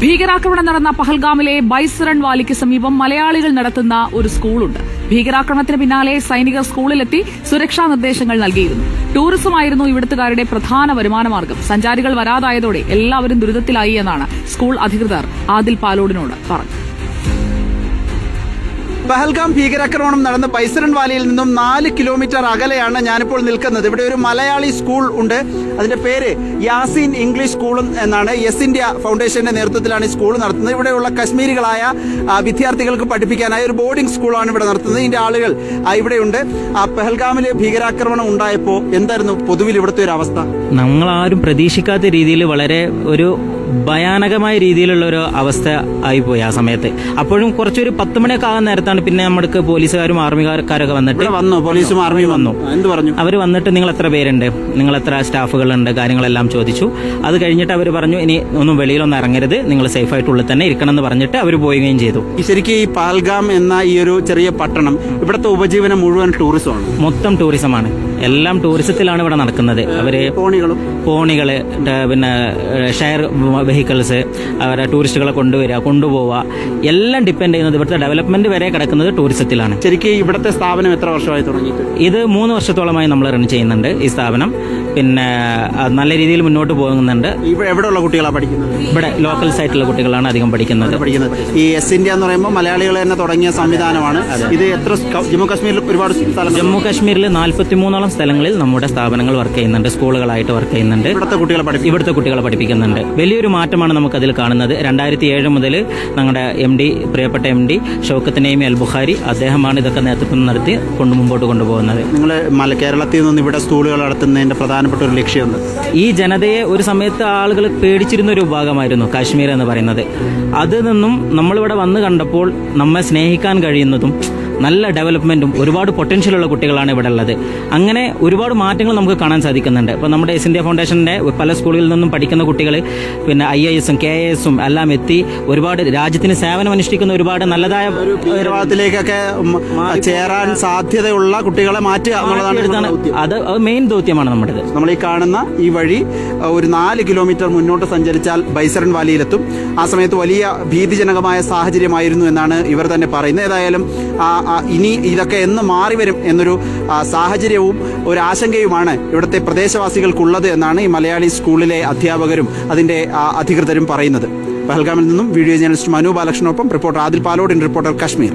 ഭീകരാക്രമണം നടന്ന പഹൽഗാമിലെ ബൈസറൺ വാലിക്ക് സമീപം മലയാളികൾ നടത്തുന്ന ഒരു സ്കൂളുണ്ട്. ഭീകരാക്രമണത്തിന് പിന്നാലെ സൈനികർ സ്കൂളിലെത്തി സുരക്ഷാ നിർദ്ദേശങ്ങൾ നൽകിയിരുന്നു. ടൂറിസമായിരുന്നു ഇവിടുത്തുകാരുടെ പ്രധാന വരുമാനമാർഗം. സഞ്ചാരികൾ വരാതായതോടെ എല്ലാവരും ദുരിതത്തിലായി എന്നാണ് സ്കൂൾ അധികൃതർ ആദിൽ പാലോടിനോട് പറഞ്ഞത്. പഹൽഗാം ഭീകരാക്രമണം നടന്ന ബൈസരൺ വാലിയിൽ നിന്നും നാല് കിലോമീറ്റർ അകലെയാണ് ഞാനിപ്പോൾ നിൽക്കുന്നത്. ഇവിടെ ഒരു മലയാളി സ്കൂൾ ഉണ്ട്. അതിന്റെ പേര് യാസീൻ ഇംഗ്ലീഷ് സ്കൂൾ എന്നാണ്. യെസ് ഇന്ത്യ ഫൗണ്ടേഷന്റെ നേതൃത്വത്തിലാണ് ഈ സ്കൂൾ നടത്തുന്നത്. ഇവിടെയുള്ള കശ്മീരികളായ വിദ്യാർത്ഥികൾക്ക് പഠിപ്പിക്കാനായ ഒരു ബോർഡിംഗ് സ്കൂളാണ് ഇവിടെ നടത്തുന്നത്. ഇതിന്റെ ആളുകൾ ഇവിടെയുണ്ട്. ആ പെഹൽഗാമിൽ ഭീകരാക്രമണം ഉണ്ടായപ്പോൾ എന്തായിരുന്നു പൊതുവിൽ ഇവിടുത്തെ ഒരു അവസ്ഥ? ആരും പ്രതീക്ഷിക്കാത്ത രീതിയിൽ വളരെ ഒരു ഭയാനകമായ രീതിയിലുള്ള ഒരു അവസ്ഥ ആയിപ്പോയി ആ സമയത്ത്. അപ്പോഴും കുറച്ചൊരു പത്ത് മണിയൊക്കെ ആകാൻ നേരത്താണ് പിന്നെ നമ്മൾക്ക് പോലീസുകാരും ആർമിക്കാരൊക്കെ വന്നിട്ട് വന്നു? പോലീസും ആർമിയും വന്നു? എന്ത് പറഞ്ഞു? അവർ വന്നിട്ട് നിങ്ങൾ എത്ര പേരുണ്ട്? നിങ്ങൾ എത്ര സ്റ്റാഫുകളുണ്ട്? കാര്യങ്ങളെല്ലാം ചോദിച്ചു. അത് കഴിഞ്ഞിട്ട് അവർ പറഞ്ഞു ഇനി ഒന്നും വെളിയിലൊന്നും ഇറങ്ങരുത്. നിങ്ങൾ സേഫ് ആയിട്ടുള്ളിൽ തന്നെ ഇരിക്കണം എന്ന് പറഞ്ഞിട്ട് അവർ പോവുകയും ചെയ്തു. ശരിക്കും ഈ പാൽഗാം എന്ന ഈ ഒരു ചെറിയ പട്ടണം ഇവിടുത്തെ ഉപജീവനം മുഴുവൻ ടൂറിസമാണ്. മൊത്തം ടൂറിസമാണ്. എല്ലാം ടൂറിസത്തിലാണ് ഇവിടെ നടക്കുന്നത്. അവർ പോണികൾ പിന്നെ ഷെയർ വെഹിക്കിൾസ് അവരെ ടൂറിസ്റ്റുകളെ കൊണ്ടുവരിക കൊണ്ടുപോവുക. എല്ലാം ഡിപ്പെൻഡ് ചെയ്യുന്നത് ഇവിടുത്തെ ഡെവലപ്മെന്റ് വരെ കിടക്കുന്നത് ടൂറിസത്തിലാണ് ശരിക്കും ഇവിടുത്തെ സ്ഥാപനം എത്ര വർഷമായി തുടങ്ങിയിട്ട്? ഇത് മൂന്ന് വർഷത്തോളമായി നമ്മൾ റൺ ചെയ്യുന്നുണ്ട് ഈ സ്ഥാപനം. പിന്നെ നല്ല രീതിയിൽ മുന്നോട്ട് പോകുന്നുണ്ട്. ഇവിടെ എവിടെയുള്ള കുട്ടികളാണ് പഠിക്കുന്നത്? ഇവിടെ ലോക്കൽ ആയിട്ടുള്ള കുട്ടികളാണ് അധികം പഠിക്കുന്നത്. പഠിക്കുന്നത്. ഈ എസ് ഇന്ത്യ എന്ന് പറയുമ്പോൾ മലയാളികൾ തന്നെ തുടങ്ങിയ സംവിധാനമാണ്. ഇത് എത്ര ജമ്മു കാശ്മീരിൽ ഒരുപാട് സ്ഥലം ജമ്മു കാശ്മീരിൽ നാൽപ്പത്തിമൂന്നോളം സ്ഥലങ്ങളിൽ നമ്മുടെ സ്ഥാപനങ്ങൾ വർക്ക് ചെയ്യുന്നുണ്ട് സ്കൂളുകളായിട്ട് വർക്ക് ചെയ്യുന്നുണ്ട്. ഇവിടുത്തെ കുട്ടികളെ പഠിപ്പിക്കും. ഇവിടുത്തെ കുട്ടികളെ പഠിപ്പിക്കുന്നുണ്ട്. വലിയൊരു മാറ്റമാണ് നമുക്ക് അതിൽ കാണുന്നത്. രണ്ടായിരത്തി ഏഴ് മുതൽ ഞങ്ങളുടെ എം ഡി പ്രിയപ്പെട്ട എം ഡി ഷൗക്കത്ത് നെയ്മി അൽ ബുഖാരി അദ്ദേഹമാണ് ഇതൊക്കെ നേതൃത്വം നടത്തി കൊണ്ട് മുമ്പോട്ട് കൊണ്ടുപോകുന്നത്. നിങ്ങൾ കേരളത്തിൽ നിന്ന് ഇവിടെ സ്കൂളുകൾ നടത്തുന്നതിന്റെ പ്രധാനപ്പെട്ട ഒരു ലക്ഷ്യമുണ്ട്. ഈ ജനതയെ ഒരു സമയത്ത് ആളുകൾ പേടിച്ചിരുന്ന ഒരു വിഭാഗമായിരുന്നു കാശ്മീർ എന്ന് പറയുന്നത്. അതിൽ നിന്നും നമ്മളിവിടെ വന്ന് കണ്ടപ്പോൾ നമ്മെ സ്നേഹിക്കാൻ കഴിയുന്നതും നല്ല ഡെവലപ്മെന്റും ഒരുപാട് പൊട്ടൻഷ്യലുള്ള കുട്ടികളാണ് ഇവിടെ ഉള്ളത്. അങ്ങനെ ഒരുപാട് മാറ്റങ്ങൾ നമുക്ക് കാണാൻ സാധിക്കുന്നുണ്ട്. ഇപ്പോൾ നമ്മുടെ എസ് ഇന്ത്യ ഫൗണ്ടേഷന്റെ പല സ്കൂളുകളിൽ നിന്നും പഠിക്കുന്ന കുട്ടികൾ പിന്നെ ഐ ഐ എസും കെ എ എസും എല്ലാം എത്തി ഒരുപാട് രാജ്യത്തിന് സേവനം അനുഷ്ഠിക്കുന്ന ഒരുപാട് നല്ലതായ ഭീകരവാദത്തിലേക്കൊക്കെ ഉം, ചേരാൻ സാധ്യതയുള്ള കുട്ടികളെ മാറ്റുക എന്നുള്ളതാണ് അത് മെയിൻ ദൗത്യമാണ് നമ്മുടേത്. നമ്മൾ ഈ കാണുന്ന ഈ വഴി ഒരു നാല് കിലോമീറ്റർ മുന്നോട്ട് സഞ്ചരിച്ചാൽ ബൈസറൻ വാലിയിലെത്തും. ആ സമയത്ത് വലിയ ഭീതിജനകമായ സാഹചര്യമായിരുന്നു എന്നാണ് ഇവർ തന്നെ പറയുന്നത്. ഏതായാലും ആ, ഇനി ഇതൊക്കെ എന്ന് മാറി വരും എന്നൊരു സാഹചര്യവും ഒരു ആശങ്കയുമാണ് ഇവിടുത്തെ പ്രദേശവാസികൾക്കുള്ളത് എന്നാണ് ഈ മലയാളി സ്കൂളിലെ അധ്യാപകരും അതിന്റെ അധികൃതരും പറയുന്നത്. പഹൽഗാമിൽ നിന്നും വീഡിയോ ജേർണലിസ്റ്റ് മനു ബാലകൃഷ്ണനൊപ്പം റിപ്പോർട്ടർ ആദിൽ പാലോടിൻ റിപ്പോർട്ടർ കശ്മീർ.